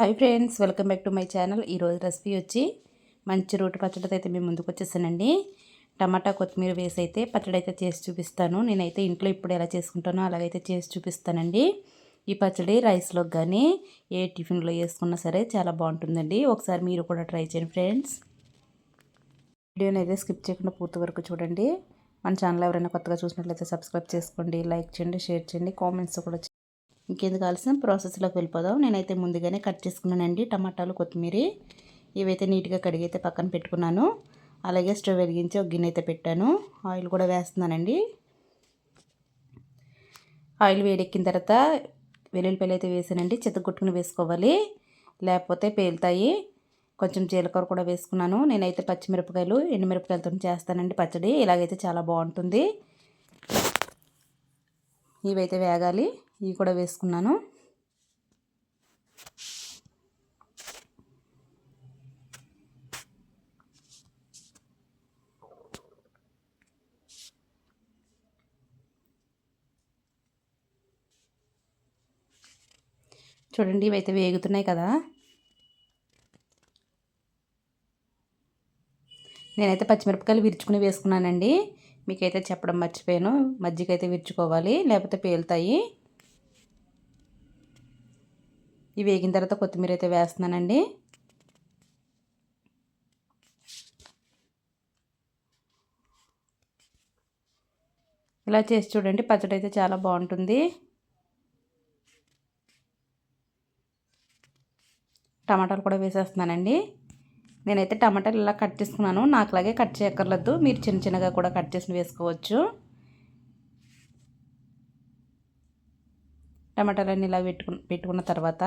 Hi friends welcome back to my channel. ఈరోజు recipe వచ్చి మంచి రోటి పచ్చడితో అయితే మేము ముందుకు వచ్చేసానండి. టమాటా కొత్తిమీర వేసి అయితే పచ్చడి అయితే చేసి చూపిస్తాను. నేనైతే ఇంట్లో ఇప్పుడు ఎలా చేసుకుంటానో అలాగైతే చేసి చూపిస్తానండి. ఈ పచ్చడి రైస్లో కానీ ఏ టిఫిన్లో వేసుకున్నా సరే చాలా బాగుంటుందండి. ఒకసారి మీరు కూడా ట్రై చేయండి ఫ్రెండ్స్. వీడియోని అయితే స్కిప్ చేయకుండా పూర్తి వరకు చూడండి. మన ఛానల్ ఎవరైనా కొత్తగా చూసినట్లయితే సబ్స్క్రైబ్ చేసుకోండి లైక్ చేయండి షేర్ చేయండి కామెంట్స్ కూడా ఇంకెందుకు కావాల్సిన ప్రాసెస్లోకి వెళ్ళిపోదాం. నేనైతే ముందుగానే కట్ చేసుకున్నానండి టమాటాలు కొత్తిమీర. ఇవైతే నీట్గా కడిగైతే పక్కన పెట్టుకున్నాను. అలాగే స్టవ్ వెలిగించి ఒక గిన్నె అయితే పెట్టాను. ఆయిల్ కూడా వేస్తున్నానండి. ఆయిల్ వేడెక్కిన తర్వాత వెల్లుల్లిపాయలు అయితే వేసానండి. చెత్తగొట్టుకుని వేసుకోవాలి. లేకపోతే పేలుతాయి. కొంచెం జీలకర్ర కూడా వేసుకున్నాను. నేనైతే పచ్చిమిరపకాయలు ఎండుమిరపకాయలతో చేస్తానండి పచ్చడి. ఇలాగైతే చాలా బాగుంటుంది. ఇవైతే వేగాలి. ఇవి కూడా వేసుకున్నాను. చూడండి ఇవైతే వేగుతున్నాయి కదా. నేనైతే పచ్చిమిరపకాయలు విరుచుకుని వేసుకున్నానండి. మీకైతే చెప్పడం మర్చిపోయాను. మజ్జిగ అయితే విరుచుకోవాలి లేకపోతే పేలుతాయి. ఇవి వేగిన తర్వాత కొత్తిమీర అయితే వేస్తున్నానండి. ఇలా చేసి చూడండి పచ్చడి అయితే చాలా బాగుంటుంది. టమాటాలు కూడా వేసేస్తున్నానండి. నేనైతే టమాటాలు ఇలా కట్ చేసుకున్నాను. నాకులాగే కట్ చేయక్కర్లేదు. మీరు చిన్న చిన్నగా కూడా కట్ చేసి వేసుకోవచ్చు. టమాటాలన్నీ ఇలా పెట్టుకు పెట్టుకున్న తర్వాత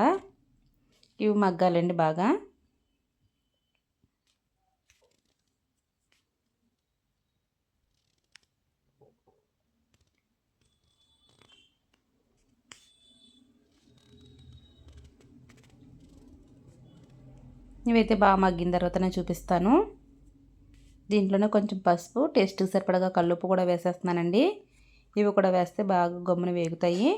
ఇవి మగ్గాలండి బాగా. ఇవైతే బాగా మగ్గిన తర్వాత నేను చూపిస్తాను. దీంట్లోనే కొంచెం పసుపు టేస్ట్కి సరిపడగా కల్లుప్పు కూడా వేసేస్తున్నానండి. ఇవి కూడా వేస్తే బాగా గమ్మున వేగుతాయి.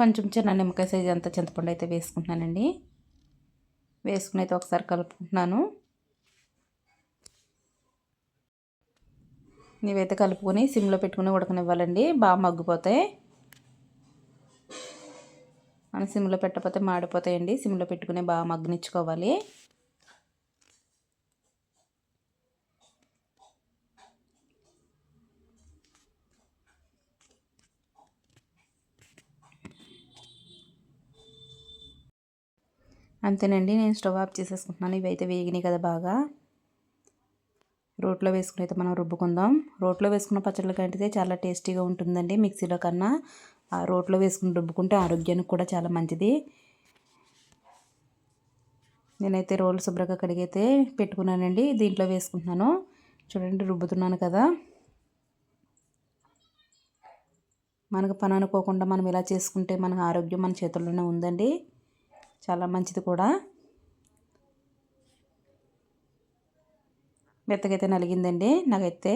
కొంచెం చిన్న నిమ్మకాయ సైజ్ అంత చింతపండు అయితే వేసుకుంటున్నానండి. వేసుకుని అయితే ఒకసారి కలుపుకుంటున్నాను. నీవైతే కలుపుకొని సిమ్లో పెట్టుకుని ఉడకనివ్వాలండి. బాగా మగ్గిపోతాయి మనం సిమ్లో పెట్టకపోతే మాడిపోతాయండి. సిమ్లో పెట్టుకుని బాగా మగ్గనిచ్చుకోవాలి. అంతేనండి నేను స్టవ్ ఆఫ్ చేసేసుకుంటున్నాను. ఇవి అయితే వేగినాయి కదా బాగా. రోట్లో వేసుకుని అయితే మనం రుబ్బుకుందాం. రోట్లో వేసుకున్న పచ్చళ్ళ కంటే చాలా టేస్టీగా ఉంటుందండి మిక్సీలో కన్నా. ఆ రోట్లో వేసుకుని రుబ్బుకుంటే ఆరోగ్యానికి కూడా చాలా మంచిది. నేనైతే రోలు శుభ్రంగా కడిగైతే పెట్టుకున్నానండి దీంట్లో వేసుకుంటున్నాను. చూడండి రుబ్బుతున్నాను కదా. మనకు పని అనుకోకుండా మనం ఇలా చేసుకుంటే మన ఆరోగ్యం మన చేతుల్లోనే ఉందండి. చాలా మంచిది కూడా. మెత్తగైతే నలిగిందండి. నాకైతే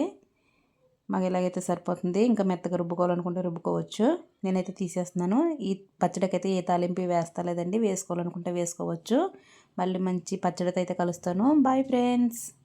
మాకు ఇలాగైతే సరిపోతుంది. ఇంకా మెత్తగా రుబ్బుకోవాలనుకుంటే రుబ్బుకోవచ్చు. నేనైతే తీసేస్తున్నాను. ఈ పచ్చడికైతే ఏ తాలింపు వేస్తలేదండి. వేసుకోవాలనుకుంటే వేసుకోవచ్చు. మళ్ళీ మంచి పచ్చడితో అయితే కలుస్తాను. Bye friends